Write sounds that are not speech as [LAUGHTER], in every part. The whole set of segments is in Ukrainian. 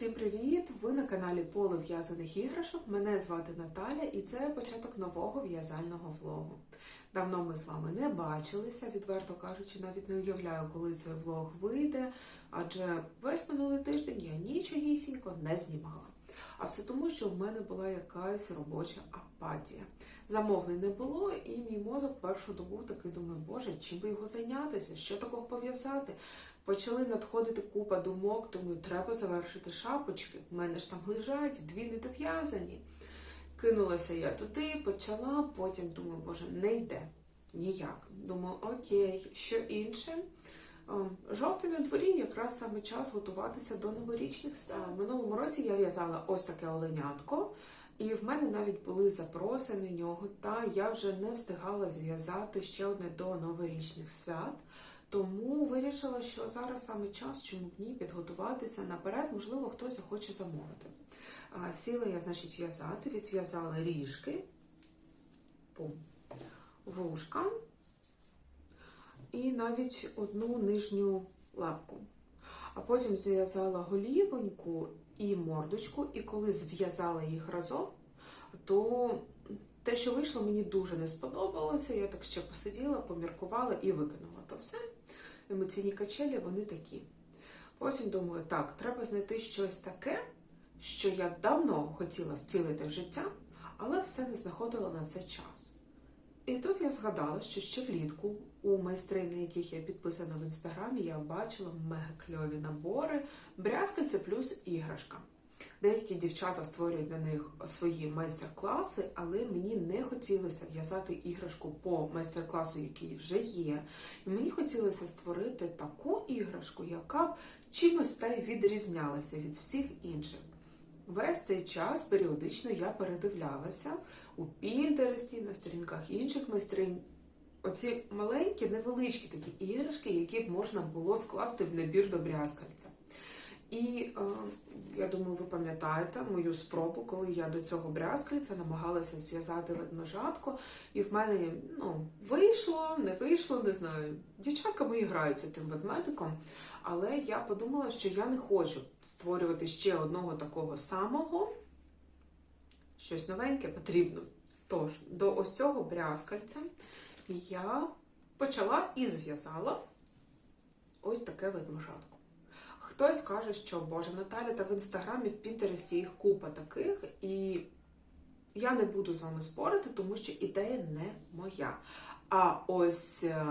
Всім привіт! Ви на каналі Поле в'язаних іграшок. Мене звати Наталя і це початок нового в'язального влогу. Давно ми з вами не бачилися, відверто кажучи, навіть не уявляю, коли цей влог вийде, адже весь минулий тиждень я нічогісінько не знімала. А все тому, що в мене була якась робоча апатія. Замовлень не було, і мій мозок першу добу такий думає, боже, чим би його зайнятися, що такого пов'язати. Почали надходити купа думок, думаю, треба завершити шапочки. У мене ж там лежать, дві недов'язані. Кинулася я туди, почала, потім думаю, боже, не йде ніяк. Думаю, окей, що інше. Жовтий на дворі якраз саме час готуватися до новорічних свят. Минулому році я в'язала ось таке оленятко, і в мене навіть були запроси на нього, та я вже не встигала зв'язати ще одне до новорічних свят. Тому вирішила, що зараз саме час, чому б ні, підготуватися наперед, можливо, хтось захоче замовити. Сіла я, значить, в'язати, відв'язала ріжки, пум, вушка і навіть одну нижню лапку. А потім зв'язала голівоньку і мордочку, і коли зв'язала їх разом, то те, що вийшло, мені дуже не сподобалося. Я так ще посиділа, поміркувала і викинула то все. Емоційні качелі вони такі. Потім думаю, так, треба знайти щось таке, що я давно хотіла втілити в життя, але все не знаходила на це час. І тут я згадала, що ще влітку у майстрин, на яких я підписана в інстаграмі, я бачила мега кльові набори, брязкальце плюс іграшка. Деякі дівчата створюють для них свої майстер-класи, але мені не хотілося в'язати іграшку по майстер-класу, який вже є. І мені хотілося створити таку іграшку, яка б чимось та й відрізнялася від всіх інших. Весь цей час періодично я передивлялася у Пінтересті, на сторінках інших майстринь. Оці маленькі, невеличкі такі іграшки, які б можна було скласти в набір до брязкальця. І е, я думаю, ви пам'ятаєте мою спробу, коли я до цього брязкальця намагалася зв'язати ведмежатку, і в мене ну, вийшло, не вийшло, не знаю. Дівчатка мої граються тим ведмедиком, але я подумала, що я не хочу створювати ще одного такого самого. Щось новеньке потрібно. Тож, до ось цього брязкальця я почала і зв'язала ось таке ведмежатко. Хтось каже, що Боже, Наталя, та в інстаграмі, в Пінтересті їх купа таких, і я не буду з вами спорити, тому що ідея не моя. А ось е,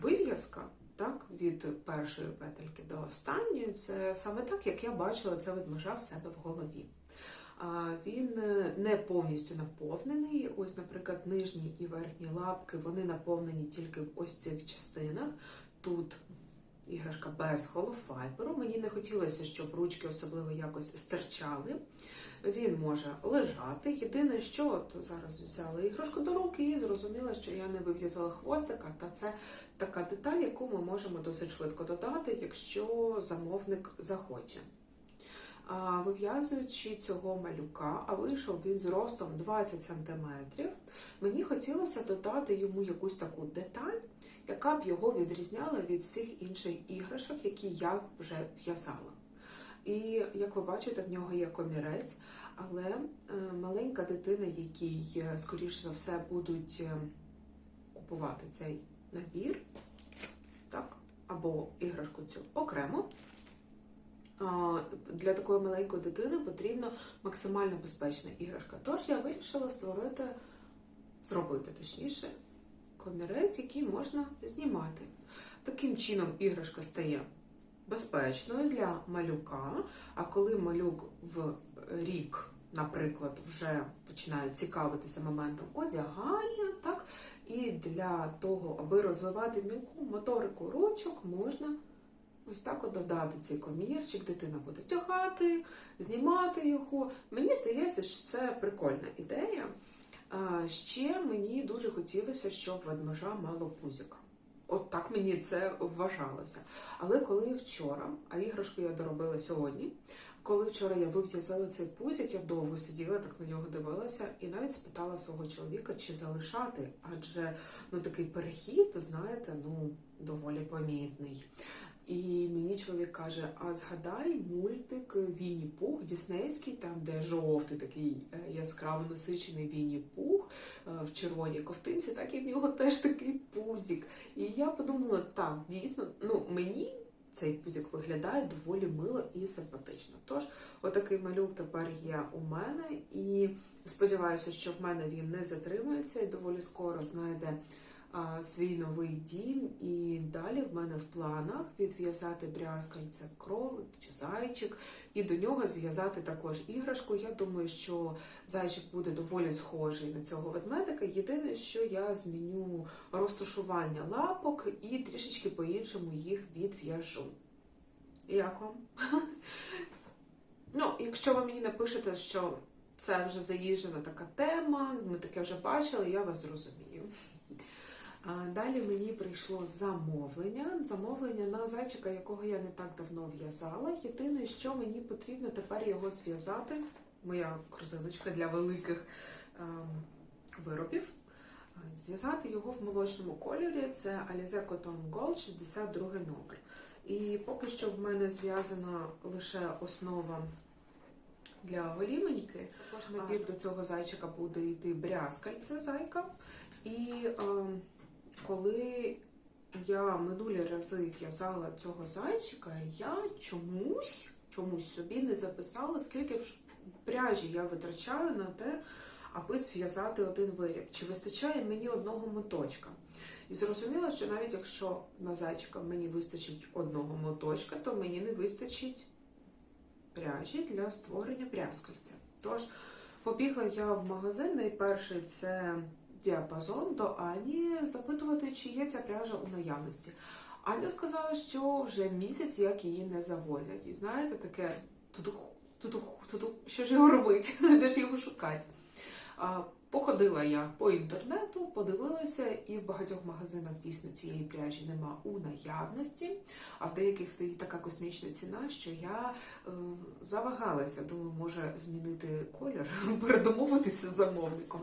вив'язка так, від першої петельки до останньої, це саме так, як я бачила це ведмежа в себе в голові. Він е, не повністю наповнений. Ось, наприклад, нижні і верхні лапки вони наповнені тільки в ось цих частинах. Тут іграшка без холофайберу. Мені не хотілося, щоб ручки особливо якось стирчали. Він може лежати. Єдине, що от зараз взяла іграшку до руки і зрозуміла, що я не вив'язала хвостика, та це така деталь, яку ми можемо досить швидко додати, якщо замовник захоче. Вив'язуючи цього малюка, а вийшов він з ростом 20 см, мені хотілося додати йому якусь таку деталь, яка б його відрізняла від всіх інших іграшок, які я вже в'язала. І як ви бачите, в нього є комірець, але е, маленька дитина, якій, е, скоріш за все, будуть е, купувати цей набір, так, або іграшку цю окремо. Для такої маленької дитини потрібна максимально безпечна іграшка. Тож я вирішила створити, зробити точніше, комірець, який можна знімати. Таким чином іграшка стає безпечною для малюка, а коли малюк в рік, наприклад, вже починає цікавитися моментом одягання, так, і для того, аби розвивати мілку моторику ручок, можна ось так от додати цей комірчик, дитина буде втягати, знімати його. Мені здається, що це прикольна ідея. Ще мені дуже хотілося, щоб ведмежа мало пузика. От так мені це вважалося. Але коли вчора, а іграшку я доробила сьогодні, коли вчора я вив'язала цей пузик, я довго сиділа, так на нього дивилася, і навіть спитала свого чоловіка, чи залишати, адже ну такий перехід, знаєте, ну доволі помітний. І мені чоловік каже: а згадай мультик Вінні Пух Діснеївський, там де жовтий такий е, яскраво насичений Вінні Пух е, в червоній ковтинці, так і в нього теж такий пузик. І я подумала, так, дійсно, ну мені цей пузик виглядає доволі мило і симпатично. Тож, отакий малюк тепер є у мене, і сподіваюся, що в мене він не затримається і доволі скоро знайде свій новий дім. І далі в мене в планах відв'язати брязкальце кролик чи зайчик, і до нього зв'язати також іграшку. Я думаю, що зайчик буде доволі схожий на цього ведмедика. Єдине, що я зміню розташування лапок і трішечки по-іншому їх відв'яжу. Як вам? [LAUGHS] Ну, якщо ви мені напишете, що це вже заїжджена така тема, ми таке вже бачили, я вас зрозумію. Далі мені прийшло замовлення. Замовлення на зайчика, якого я не так давно в'язала. Єдине, що мені потрібно тепер його зв'язати. Моя корзиночка для великих ем, виробів. Е, Зв'язати його в молочному кольорі. Це Alize Cotton Gold 62 номер. І поки що в мене зв'язана лише основа для голіменьки. Також набір до цього зайчика буде йти брязкальце зайка. І е, коли я минулі рази в'язала цього зайчика, я чомусь, чомусь собі не записала, скільки ж пряжі я витрачаю на те, аби зв'язати один виріб. Чи вистачає мені одного моточка? І зрозуміла, що навіть якщо на зайчика мені вистачить одного моточка, то мені не вистачить пряжі для створення пряскальця. Тож побігла я в магазин. Найперший це діапазон до Ані запитувати, чи є ця пряжа у наявності. Аня сказала, що вже місяць як її не завозять. І знаєте, таке тудух, тудух, тудух, що ж його робити? [LAUGHS] Де ж його шукати? Походила я по інтернету, подивилася, і в багатьох магазинах дійсно цієї пряжі нема у наявності, а в деяких стоїть така космічна ціна, що я е, завагалася. Думаю, може змінити колір, [LAUGHS] передомовитися з замовником.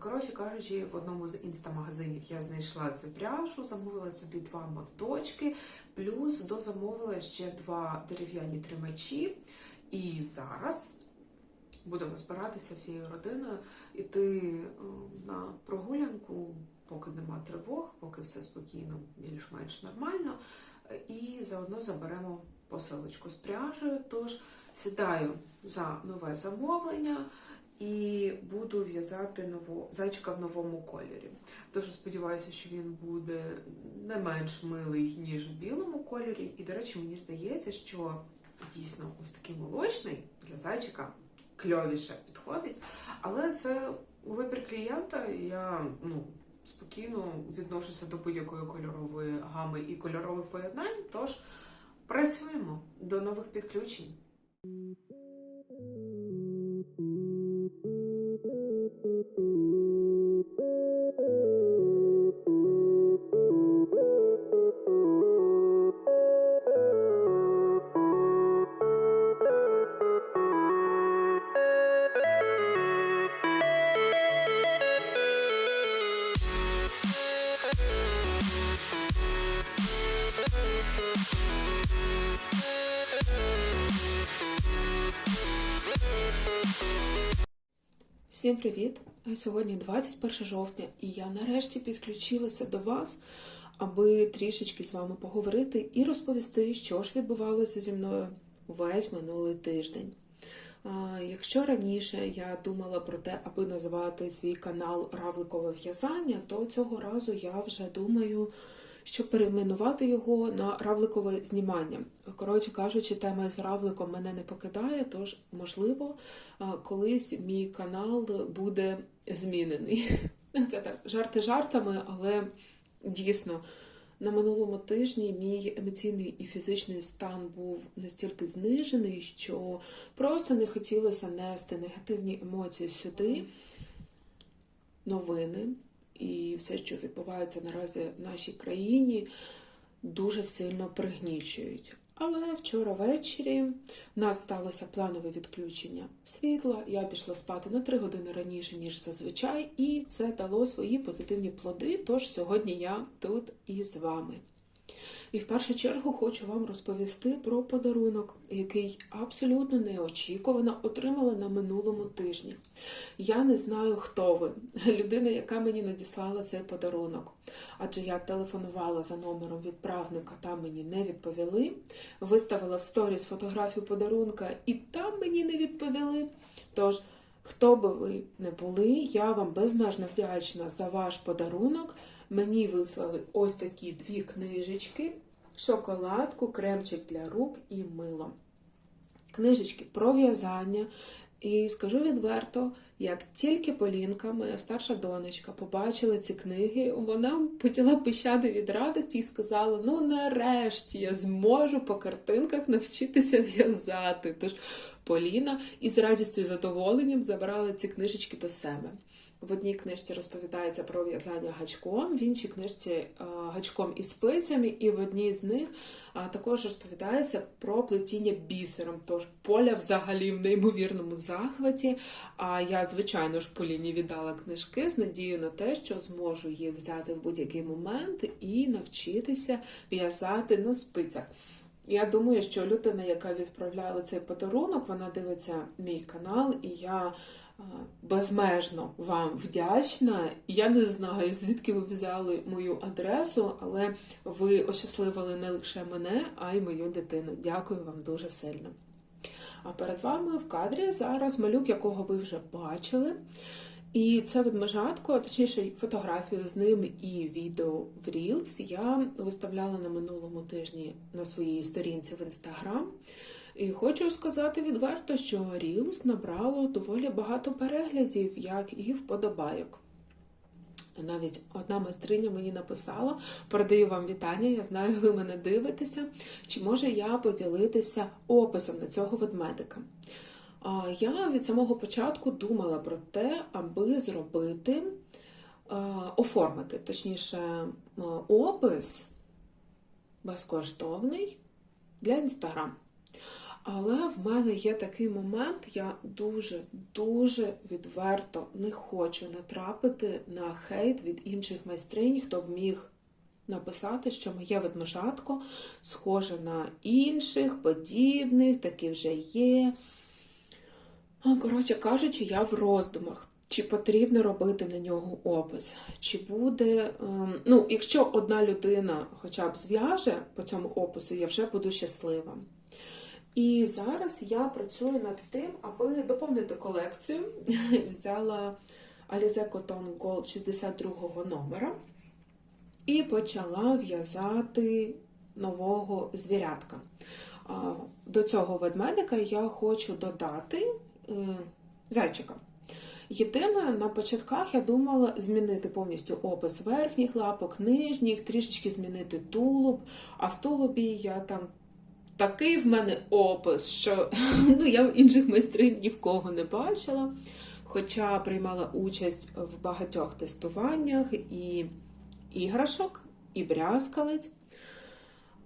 Коротше кажучи, в одному з інстамагазинів я знайшла цю пряжу, замовила собі два моточки, плюс дозамовила ще два дерев'яні тримачі. І зараз будемо збиратися всією родиною, іти е, на прогулянку, поки нема тривог, поки все спокійно, більш-менш нормально. І заодно заберемо посилочку з пряжею. Тож сідаю за нове замовлення і буду в'язати ново, зайчика в новому кольорі. Дуже сподіваюся, що він буде не менш милий, ніж в білому кольорі. І, до речі, мені здається, що дійсно ось такий молочний для зайчика кльовіше підходить. Але це вибір клієнта. Я ну, спокійно відношуся до будь-якої кольорової гами і кольорових поєднань. Тож працюємо до нових підключень. Всім привіт! Сьогодні 21 жовтня, і я нарешті підключилася до вас, аби трішечки з вами поговорити і розповісти, що ж відбувалося зі мною весь минулий тиждень. Якщо раніше я думала про те, аби називати свій канал Равликове в'язання, то цього разу я вже думаю, щоб перейменувати його на равликове знімання. Коротше кажучи, тема з равликом мене не покидає, тож, можливо, колись мій канал буде змінений. [LAUGHS] Це так, жарти жартами, але дійсно. На минулому тижні мій емоційний і фізичний стан був настільки знижений, що просто не хотілося нести негативні емоції сюди, новини і все, що відбувається наразі в нашій країні, дуже сильно пригнічують. Але вчора ввечері в нас сталося планове відключення світла. Я пішла спати на 3 години раніше, ніж зазвичай, і це дало свої позитивні плоди. Тож сьогодні я тут із вами. І в першу чергу хочу вам розповісти про подарунок, який абсолютно неочікувано отримала на минулому тижні. Я не знаю, хто ви, [LAUGHS] людина, яка мені надіслала цей подарунок. Адже я телефонувала за номером відправника, там мені не відповіли. Виставила в сторіс фотографію подарунка, і там мені не відповіли. Тож, хто би ви не були, я вам безмежно вдячна за ваш подарунок. Мені вислали ось такі дві книжечки: шоколадку, кремчик для рук і мило. Книжечки про в'язання. І скажу відверто, як тільки Полінка, моя старша донечка, побачила ці книги, вона почала пищати від радості і сказала: ну нарешті я зможу по картинках навчитися в'язати. Тож Поліна із радістю і задоволенням забрала ці книжечки до себе. В одній книжці розповідається про в'язання гачком, в іншій книжці е, гачком і спицями, і в одній з них також розповідається про плетіння бісером. Тож поля взагалі в неймовірному захваті. А звичайно ж, Поліні віддала книжки з надією на те, що зможу їх взяти в будь-який момент і навчитися в'язати на спицях. Я думаю, що людина, яка відправляла цей подарунок, вона дивиться мій канал, і я е, безмежно вам вдячна. Я не знаю, звідки ви взяли мою адресу, але ви ощасливили не лише мене, а й мою дитину. Дякую вам дуже сильно. А перед вами в кадрі зараз малюк, якого ви вже бачили. І це ведмежатко, точніше, фотографію з ним і відео в Reels я виставляла на минулому тижні на своїй сторінці в інстаграм. І хочу сказати відверто, що Reels набрало доволі багато переглядів, як і вподобайок. Навіть одна майстриня мені написала: передаю вам вітання, я знаю, ви мене дивитеся. Чи може я поділитися описом на цього ведмедика? Я від самого початку думала про те, аби зробити, оформити, точніше, опис безкоштовний для Інстаграм. Але в мене є такий момент, я дуже-дуже відверто не хочу натрапити на хейт від інших майстринь, хто б міг написати, що моє ведмежатко схоже на інших, подібних, такі вже є. Коротше кажучи, я в роздумах. Чи потрібно робити на нього опис? Чи буде. Ем, ну, якщо одна людина хоча б зв'яже по цьому опису, я вже буду щаслива. І зараз я працюю над тим, аби доповнити колекцію. [LAUGHS] Взяла Alize Cotton Gold 62 номера і почала в'язати нового звірятка. До цього ведмедика я хочу додати е, зайчика. Єдине, на початках я думала змінити повністю опис верхніх лапок, нижніх, трішечки змінити тулуб, а в тулубі я там такий в мене опис, що [LAUGHS] ну, я в інших майстрин ні в кого не бачила. Хоча приймала участь в багатьох тестуваннях і іграшок, і брязкалець.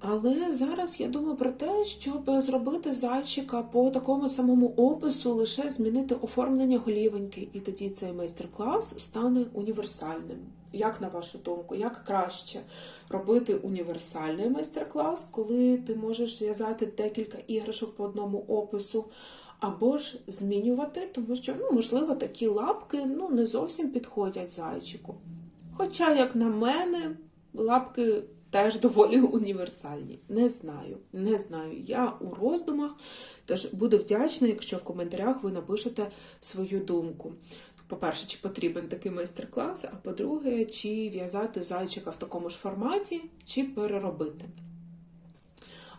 Але зараз я думаю про те, щоб зробити зайчика по такому самому опису, лише змінити оформлення голівоньки, і тоді цей майстер-клас стане універсальним. Як на вашу думку, як краще робити універсальний майстер-клас, коли ти можеш зв'язати декілька іграшок по одному опису, або ж змінювати, тому що, ну, можливо, такі лапки ну, не зовсім підходять зайчику. Хоча, як на мене, лапки теж доволі універсальні. Не знаю, не знаю. Я у роздумах, тож буду вдячна, якщо в коментарях ви напишете свою думку. По-перше, чи потрібен такий майстер-клас, а по-друге, чи в'язати зайчика в такому ж форматі, чи переробити.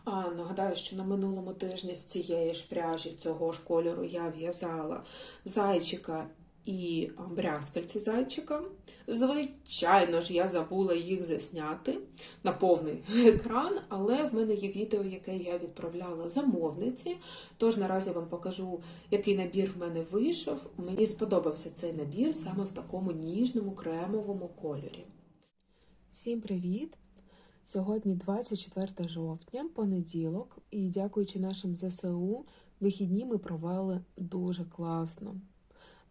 А, Нагадаю, що на минулому тижні з цієї ж пряжі цього ж кольору я в'язала зайчика і брязкальці зайчика. Звичайно ж, я забула їх засняти на повний екран, але в мене є відео, яке я відправляла замовниці. Тож наразі вам покажу, який набір в мене вийшов. Мені сподобався цей набір саме в такому ніжному кремовому кольорі. Всім привіт! Сьогодні 24 жовтня, понеділок, і дякуючи нашим ЗСУ, вихідні ми провели дуже класно.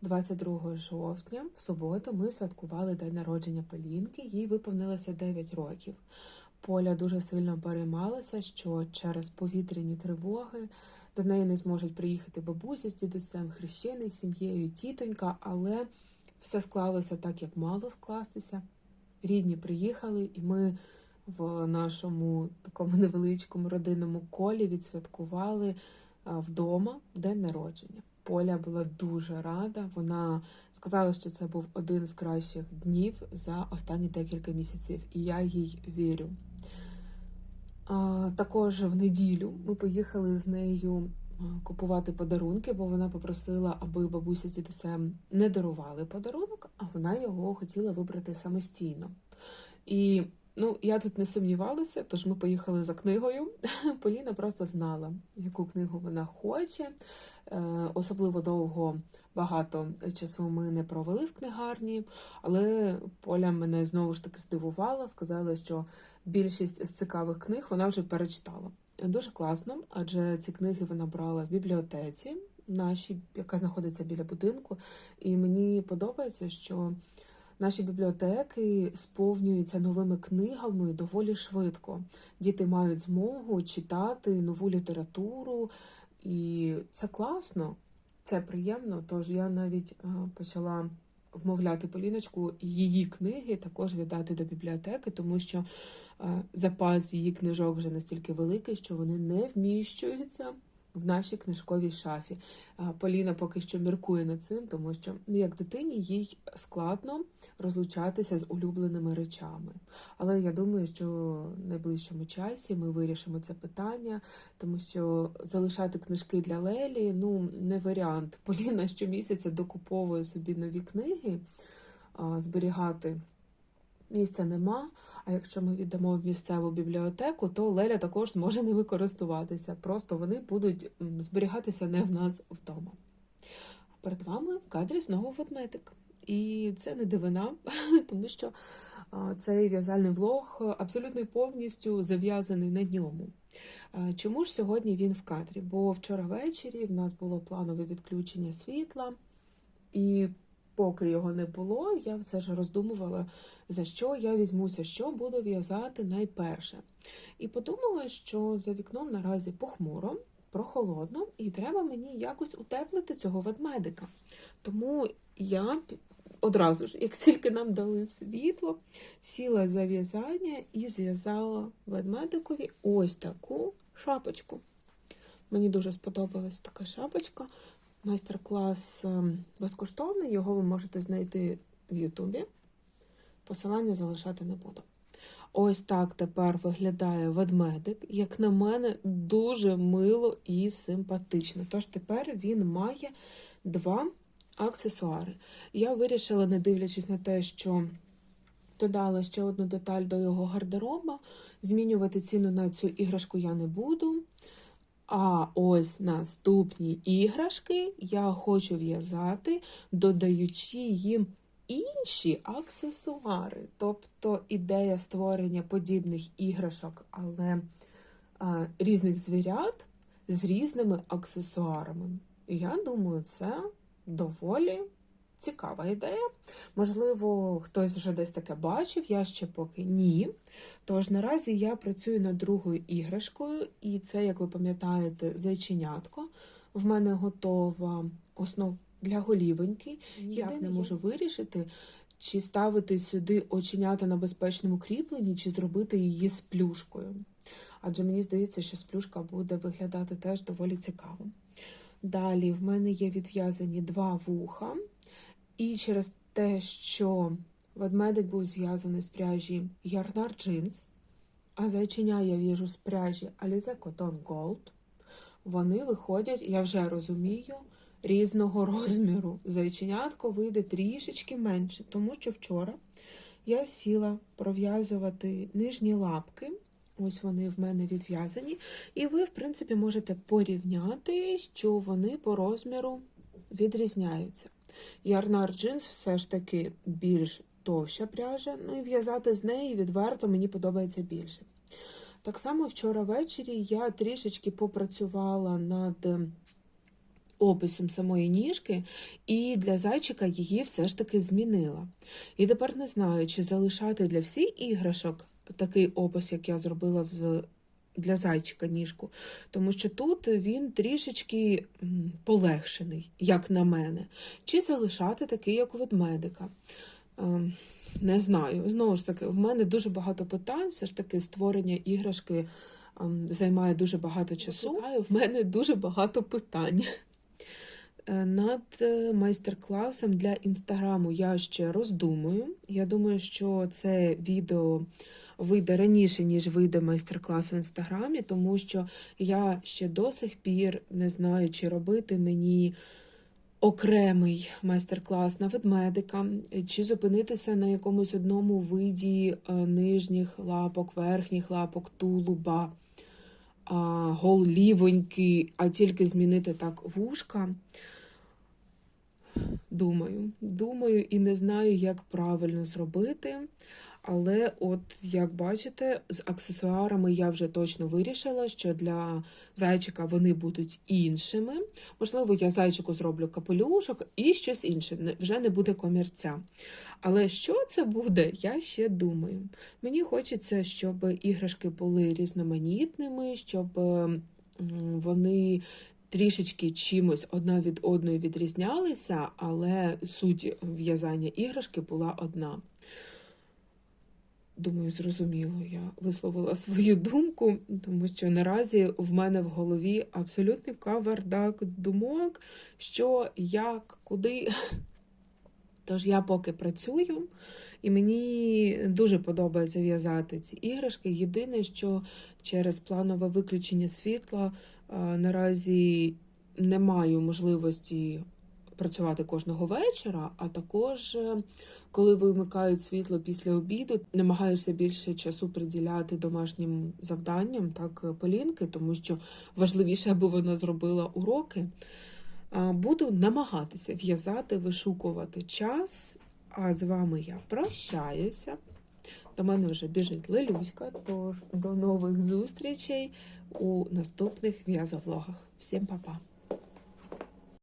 22 жовтня, в суботу, ми святкували день народження Полінки, їй виповнилося 9 років. Поля дуже сильно переймалася, що через повітряні тривоги до неї не зможуть приїхати бабуся з дідусем, хрещений сім'єю, тітонька, але все склалося так, як мало скластися. Рідні приїхали, і ми в нашому такому невеличкому родинному колі відсвяткували вдома день народження. Поля була дуже рада. Вона сказала, що це був один з кращих днів за останні декілька місяців, і я їй вірю. Також в неділю ми поїхали з нею купувати подарунки, бо вона попросила, аби бабуся з дідусем не дарували подарунок, а вона його хотіла вибрати самостійно. І ну, я тут не сумнівалася, тож ми поїхали за книгою. [LAUGHS] Поліна просто знала, яку книгу вона хоче. Е, Особливо довго багато часу ми не провели в книгарні, але Поля мене знову ж таки здивувала, сказала, що більшість з цікавих книг вона вже перечитала. Дуже класно, адже ці книги вона брала в бібліотеці нашій, яка знаходиться біля будинку. І мені подобається, що наші бібліотеки сповнюються новими книгами доволі швидко. Діти мають змогу читати нову літературу, і це класно, це приємно. Тож я навіть е, почала вмовляти Поліночку її книги також віддати до бібліотеки, тому що е, запас її книжок вже настільки великий, що вони не вміщуються в нашій книжковій шафі. Поліна поки що міркує над цим, тому що ну, як дитині їй складно розлучатися з улюбленими речами. Але я думаю, що в найближчому часі ми вирішимо це питання, тому що залишати книжки для Лелі ну не варіант. [LAUGHS] Поліна щомісяця докуповує собі нові книги, зберігати. Місця нема, а якщо ми віддамо в місцеву бібліотеку, то Леля також зможе ними користуватися. Просто вони будуть зберігатися не в нас вдома. Перед вами в кадрі знову ведмедик. І це не дивина, [LAUGHS] тому що цей в'язальний влог абсолютно повністю зав'язаний на ньому. Чому ж сьогодні він в кадрі? Бо вчора ввечері в нас було планове відключення світла, і поки його не було, я все ж роздумувала, за що я візьмуся, що буду в'язати найперше. І подумала, що за вікном наразі похмуро, прохолодно, і треба мені якось утеплити цього ведмедика. Тому я одразу ж, як тільки нам дали світло, сіла за в'язання і зв'язала ведмедикові ось таку шапочку. Мені дуже сподобалась така шапочка. Майстер-клас ем, безкоштовний, його ви можете знайти в Ютубі. Посилання залишати не буду. Ось так тепер виглядає ведмедик. Як на мене, дуже мило і симпатично. Тож тепер він має два аксесуари. Я вирішила, не дивлячись на те, що додала ще одну деталь до його гардероба, змінювати ціну на цю іграшку я не буду. А ось наступні іграшки я хочу в'язати, додаючи їм інші аксесуари. Тобто ідея створення подібних іграшок, але а, різних звірят з різними аксесуарами. Я думаю, це доволі цікава ідея. Можливо, хтось вже десь таке бачив, я ще поки ні. Тож наразі я працюю над другою іграшкою, і це, як ви пам'ятаєте, зайченятко. В мене готова основа для голівоньки. Ніяк не можу вирішити, чи ставити сюди оченята на безпечному кріпленні, чи зробити її з плюшкою. Адже мені здається, що сплюшка буде виглядати теж доволі цікаво. Далі в мене є відв'язані два вуха, і через те, що ведмедик був зв'язаний з пряжі Ярнар Джинс, а зайчиня я в'яжу з пряжі Alize Cotton Gold, вони виходять, я вже розумію, різного розміру. Зайченятко вийде трішечки менше, тому що вчора я сіла пров'язувати нижні лапки. Ось вони в мене відв'язані. І ви, в принципі, можете порівняти, що вони по розміру відрізняються. Ярнар джинс все ж таки більш товща пряжа, ну і в'язати з неї відверто мені подобається більше. Так само вчора ввечері я трішечки попрацювала над описом самої ніжки, і для зайчика її все ж таки змінила. І тепер не знаю, чи залишати для всіх іграшок такий опис, як я зробила в, для зайчика ніжку. Тому що тут він трішечки полегшений, як на мене. Чи залишати такий, як у ведмедика. Ем, Не знаю. Знову ж таки, в мене дуже багато питань. Все ж таки, створення іграшки ем, займає дуже багато часу. В мене дуже багато питань. Е, Над е, майстер-класом для інстаграму я ще роздумую. Я думаю, що це відео вийде раніше, ніж вийде майстер-клас в інстаграмі, тому що я ще до сих пір не знаю, чи робити мені окремий майстер-клас на ведмедика, чи зупинитися на якомусь одному виді е, нижніх лапок, верхніх лапок, тулуба, а, голівоньки, а тільки змінити так вушка. Думаю, думаю і не знаю, як правильно зробити. Але, от, як бачите, з аксесуарами я вже точно вирішила, що для зайчика вони будуть іншими. Можливо, я зайчику зроблю капелюшок і щось інше. Вже не буде комірця. Але що це буде, я ще думаю. Мені хочеться, щоб іграшки були різноманітними, щоб вони трішечки чимось одна від одної відрізнялися, але суть в'язання іграшки була одна. Думаю, зрозуміло, я висловила свою думку, тому що наразі в мене в голові абсолютний кавардак думок, що, як, куди. Тож я поки працюю, і мені дуже подобається в'язати ці іграшки. Єдине, що через планове виключення світла наразі не маю можливості працювати кожного вечора, а також, е, коли вимикають світло після обіду, намагаюся більше часу приділяти домашнім завданням, так, е, Полінки, тому що важливіше, аби вона зробила уроки. Буду намагатися в'язати, вишукувати час. А з вами я прощаюся. До мене вже біжить Лелюська, тож до нових зустрічей у наступних в'язовлогах. Всім па-па!